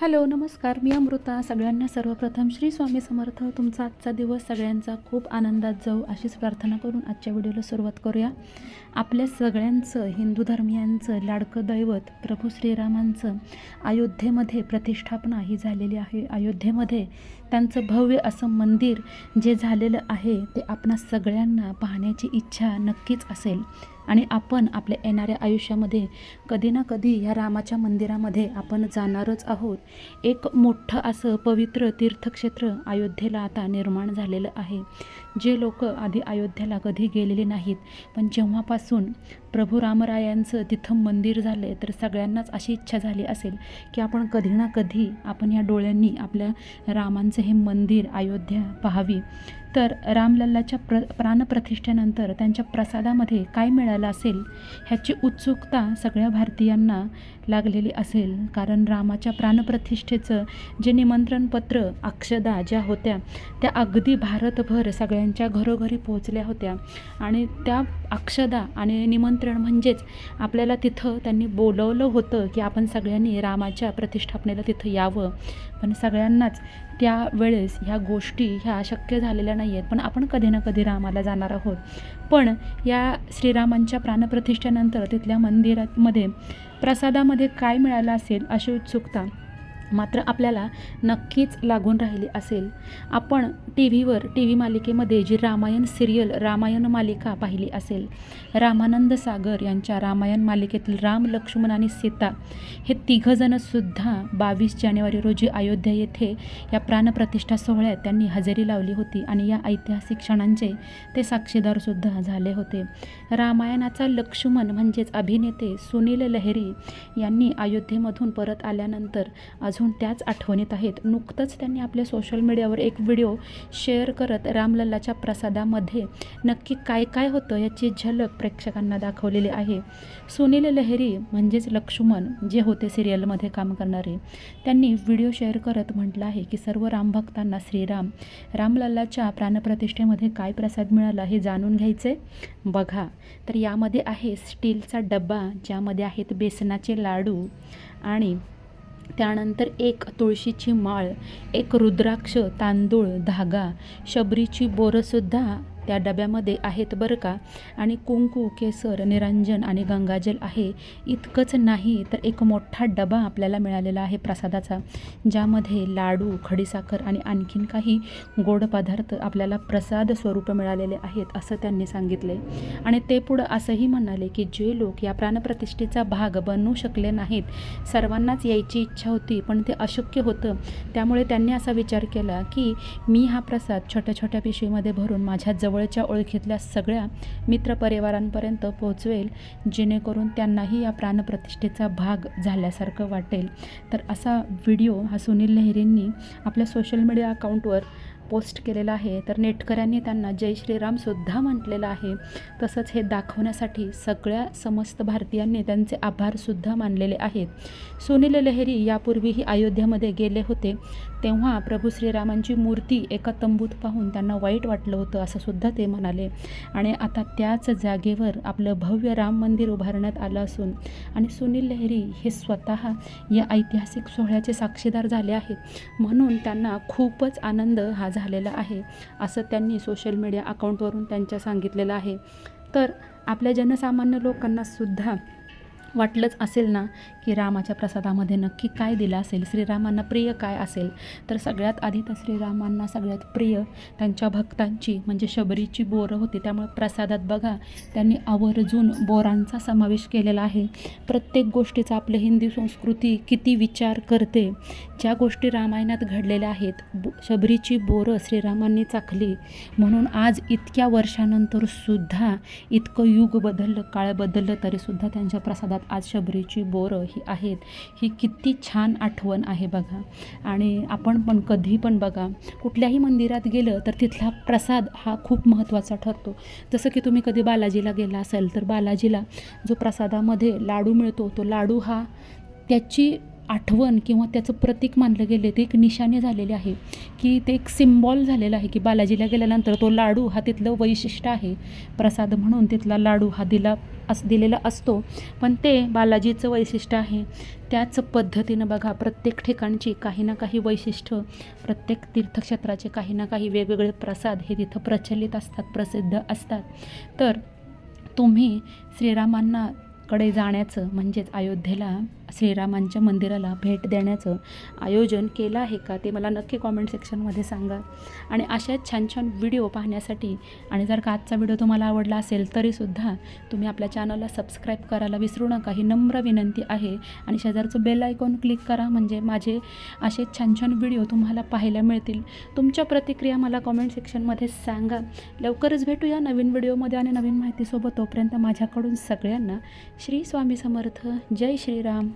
Hello नमस्कार. मी अमृता. सगळ्यांना सर्वप्रथम श्री स्वामी समर्थ. तुमचा आजचा दिवस सगळ्यांचा खूप आनंदात जाऊ अशीच प्रार्थना करून आजच्या व्हिडिओला सुरुवात करूया. आपल्या सगळ्यांचं हिंदू धर्मियांचं लाडकं दैवत प्रभू श्रीरामांचं अयोध्येमध्ये प्रतिष्ठापना ही झालेली आहे. अयोध्येमध्ये त्यांचं भव्य असं मंदिर जे झालेलं आहे ते आपणा सगळ्यांना पाहण्याची इच्छा नक्कीच असेल. आणि आपण आपल्या येणाऱ्या आयुष्यामध्ये कधी ना कधी ह्या रामाच्या मंदिरामध्ये आपण जाणारच आहोत. एक मोठं असं पवित्र तीर्थक्षेत्र अयोध्येला आता निर्माण झालेलं आहे. जे लोक आधी अयोध्येला कधी गेलेले नाहीत पण जेव्हापासून प्रभू रामरायांचं तिथं मंदिर झालं तर सगळ्यांनाच अशी इच्छा झाली असेल की आपण कधी ना कधी आपण या डोळ्यांनी आपल्या रामांचं हे मंदिर अयोध्या पाहावी. तर रामलल्लाच्या प्र प्राणप्रतिष्ठेनंतर त्यांच्या प्रसादामध्ये काय मिळालं असेल ह्याची उत्सुकता सगळ्या भारतीयांना लागलेली असेल. कारण रामाच्या प्राणप्रतिष्ठेचं जे निमंत्रणपत्र अक्षदा ज्या होत्या त्या अगदी भारतभर सगळ्यांच्या घरोघरी पोहोचल्या होत्या. आणि त्या अक्षदा आणि निमंत्रण म्हणजेच आपल्याला तिथं त्यांनी बोलवलं होतं की आपण सगळ्यांनी रामाच्या प्रतिष्ठापनेला तिथं यावं. पण सगळ्यांनाच त्यावेळेस ह्या गोष्टी ह्या शक्य झालेल्या नाही आहेत पण आपण कधी ना कधी रामाला जाणार आहोत. पण या श्रीरामांच्या प्राणप्रतिष्ठेनंतर तिथल्या मंदिरामध्ये प्रसादामध्ये काय मिळालं असेल अशी उत्सुकता मात्र आपल्याला नक्कीच लागून राहिली असेल. आपण टी व्हीवर टी व्ही मालिकेमध्ये जी रामायण सिरियल रामायण मालिका पाहिली असेल रामानंद सागर यांच्या रामायण मालिकेतील राम लक्ष्मण आणि सीता हे तिघंजणंसुद्धा बावीस जानेवारी रोजी अयोध्या येथे या प्राणप्रतिष्ठा सोहळ्यात त्यांनी हजेरी लावली होती आणि या ऐतिहासिक क्षणांचे ते साक्षीदारसुद्धा झाले होते. रामायणाचा लक्ष्मण म्हणजेच अभिनेते सुनील लहेरी यांनी अयोध्येमधून परत आल्यानंतर अजून अजून त्याच आठवणीत आहेत. नुकतंच त्यांनी आपल्या सोशल मीडियावर एक व्हिडिओ शेअर करत रामलल्लाच्या प्रसादामध्ये नक्की काय काय होतं याची झलक प्रेक्षकांना दाखवलेली आहे. सुनील लहेरी म्हणजेच लक्ष्मण जे होते सिरियलमध्ये काम करणारे त्यांनी व्हिडिओ शेअर करत म्हटलं आहे की सर्व रामभक्तांना श्रीराम रामलल्लाच्या प्राणप्रतिष्ठेमध्ये काय प्रसाद मिळाला हे जाणून घ्यायचे बघा. तर यामध्ये आहे स्टीलचा डब्बा ज्यामध्ये आहेत बेसनाचे लाडू आणि त्यानंतर एक तुळशीची माळ एक रुद्राक्ष तांदूळ धागा शबरीची बोरंसुद्धा त्या डब्यामध्ये आहेत बरं का? आणि कुंकू केसर निरंजन आणि गंगाजल आहे. इतकंच नाही तर एक मोठा डबा आपल्याला मिळालेला आहे प्रसादाचा ज्यामध्ये लाडू खडीसाखर आणि आणखीन काही गोड पदार्थ आपल्याला प्रसाद स्वरूप मिळालेले आहेत असं त्यांनी सांगितले. आणि ते पुढं असंही म्हणाले की जे लोक या प्राणप्रतिष्ठेचा भाग बनू शकले नाहीत सर्वांनाच यायची इच्छा होती पण ते अशक्य होतं. त्यामुळे त्यांनी असा विचार केला की मी हा प्रसाद छोट्या छोट्या पिशवीमध्ये भरून माझ्या जवळच्या ओळखीतल्या सगळ्या मित्रपरिवारांपर्यंत पोहोचवेल जेणेकरून त्यांनाही या प्राणप्रतिष्ठेचा भाग झाल्यासारखं वाटेल. तर असा व्हिडिओ हा सुनील लहेरींनी आपल्या सोशल मीडिया अकाउंटवर पोस्ट केलेला आहे. तर नेटकऱ्यांनी त्यांना जय श्रीरामसुद्धा म्हटलेलं आहे. तसंच हे दाखवण्यासाठी सगळ्या समस्त भारतीयांनी त्यांचे आभारसुद्धा मानलेले आहेत. सुनील लहेरी यापूर्वीही अयोध्येमध्ये गेले होते. तेव्हा प्रभू श्रीरामांची मूर्ती एका तंबूत पाहून त्यांना वाईट वाटलं होतं असं सुद्धा ते म्हणाले. आणि आता त्याच जागेवर आपलं भव्य राम मंदिर उभारण्यात आलं असून आणि सुनील लहरी हे स्वतः या ऐतिहासिक सोहळ्याचे साक्षीदार झाले आहेत. म्हणून त्यांना खूपच आनंद हा झालेला आहे असं त्यांनी सोशल मीडिया अकाउंटवरून त्यांच्या सांगितलेलं आहे. तर आपल्या जनसामान्य लोकांना सुद्धा वाटलंच असेल ना की रामाच्या प्रसादामध्ये नक्की काय दिलं असेल? श्रीरामांना प्रिय काय असेल? तर सगळ्यात आधी तर श्रीरामांना सगळ्यात प्रिय त्यांच्या भक्तांची म्हणजे शबरीची बोरं होती. त्यामुळे प्रसादात बघा त्यांनी आवर्जून बोरांचा समावेश केलेला आहे. प्रत्येक गोष्टीचा आपली हिंदी संस्कृती किती विचार करते ज्या गोष्टी रामायणात घडलेल्या आहेत. बो शबरीची बोरं श्रीरामांनी चाखली. म्हणून आज इतक्या वर्षानंतर सुद्धा इतकं युग बदललं काळ बदललं तरीसुद्धा त्यांच्या प्रसादात आज शबरीची बोरं ही आहेत. ही किती छान आठवण आहे बघा. आणि आपण पण कधी पण बघा कुठल्याही मंदिरात गेलं तर तिथला प्रसाद हा खूप महत्त्वाचा ठरतो. जसं की तुम्ही कधी बालाजीला गेला असाल तर बालाजीला जो प्रसादामध्ये लाडू मिळतो तो लाडू हा त्याची आठवण किंवा त्याचं प्रतीक मानलं गेले ते एक निशाणे झालेले आहे. की ते एक सिम्बॉल झालेलं आहे की बालाजीला गेल्यानंतर तो लाडू हा तिथलं वैशिष्ट्य आहे. प्रसाद म्हणून तिथला लाडू हा दिला अस दिलेला असतो. पण ते बालाजीचं वैशिष्ट्य आहे. त्याच पद्धतीनं बघा प्रत्येक ठिकाणची काही ना काही वैशिष्ट्य प्रत्येक तीर्थक्षेत्राचे काही ना काही वेगवेगळे प्रसाद हे तिथं प्रचलित असतात प्रसिद्ध असतात. तर तुम्ही श्रीरामांना कडे जाण्याचं म्हणजेच अयोध्येला श्रीरामांच्या मंदिराला भेट देण्याचं आयोजन केलं आहे का ते मला नक्की कॉमेंट सेक्शनमध्ये सांगा. आणि अशाच छान छान व्हिडिओ पाहण्यासाठी आणि जर का आजचा व्हिडिओ तुम्हाला आवडला असेल तरीसुद्धा तुम्ही आपल्या चॅनलला सबस्क्राईब करायला विसरू नका. ही नम्र विनंती आहे. आणि शेजारचं बेल आयकॉन क्लिक करा म्हणजे माझे असे छान छान व्हिडिओ तुम्हाला पाहायला मिळतील. तुमच्या प्रतिक्रिया मला कॉमेंट सेक्शनमध्ये सांगा. लवकरच भेटूया नवीन व्हिडिओमध्ये आणि नवीन माहितीसोबत. तोपर्यंत माझ्याकडून सगळ्यांना श्री स्वामी समर्थ. जय श्रीराम.